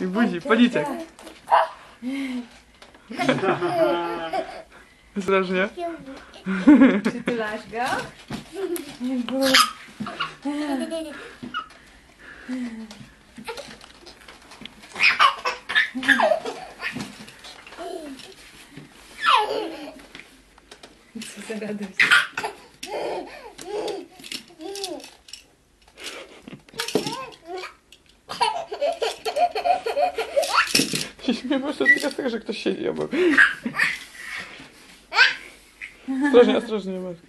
I buzi, policzek. Ostrożnie. Przytulasz go? Co za radość. Się śmieję po prostu tylko z tego, że ktoś siedzi obok. Ostrożnie, ostrożnie, matko.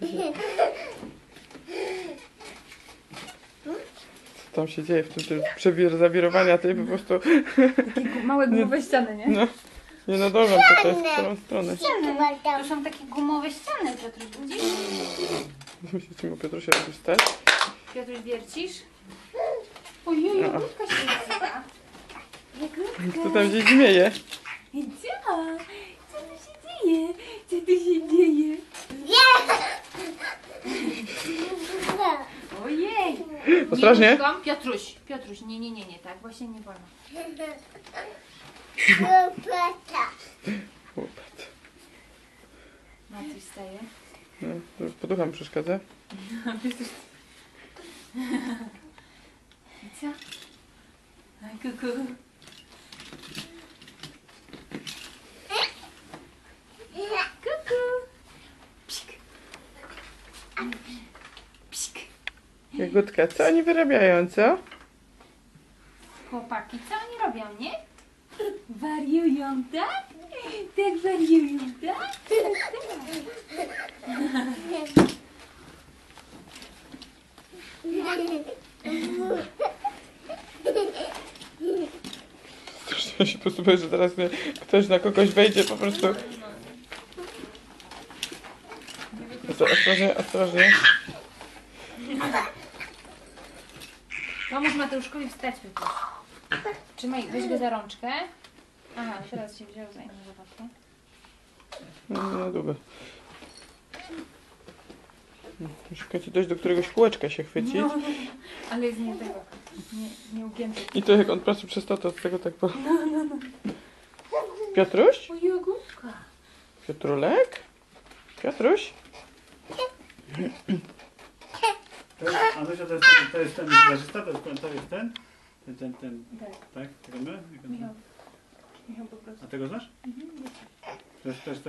Co tam się dzieje w tym, tym zawirowania tej po prostu... Takie małe gumowe ściany, nie? No, nie nadążam tutaj w którą stronę. To są takie gumowe ściany, Piotruś, widzisz? Musicie mu Piotrusia jakoś stać. Piotruś, wiercisz? Ojej, jagódka się nazywa. Kto tam gdzieś śmieje? Co? Co tu się dzieje? Co tu się dzieje? Ojej! Ostrożnie. Piotruś, Piotruś, nie, nie, nie, nie, tak właśnie nie wolno. Chłopak. Maciuś staje. No, to poducha mi przeszkadza. I co? Aj. Kuku. Jagódka, co oni wyrabiają, co? Chłopaki, co oni robią, nie? Wariują, tak? Tak wariują, tak? Ja się po prostu boję, że teraz mnie ktoś na kogoś wejdzie po prostu. Ostro- Ostrożnie, ostrożnie. Pomóż Mateuszkowi wstać, Piotruś. Trzymaj, weź go za rączkę. Aha, teraz się wziął za inną zabawkę. No, no dobra. Końcu dojść do któregoś kółeczka się chwycić. No, ale jest nie tego, nie, nie ugięty. I to jak on pracuje przez to, to od tego tak po... Piotruś? O, jagódka. Piotrulek? Piotruś? To jest, Anusia, to jest ten, to jest ten to jest ten, to jest ten, ten, ten, ten, Tak, tak? Tego my? Jak on- Michał. Michał po prostu. A tego znasz? To jest, to jest, to jest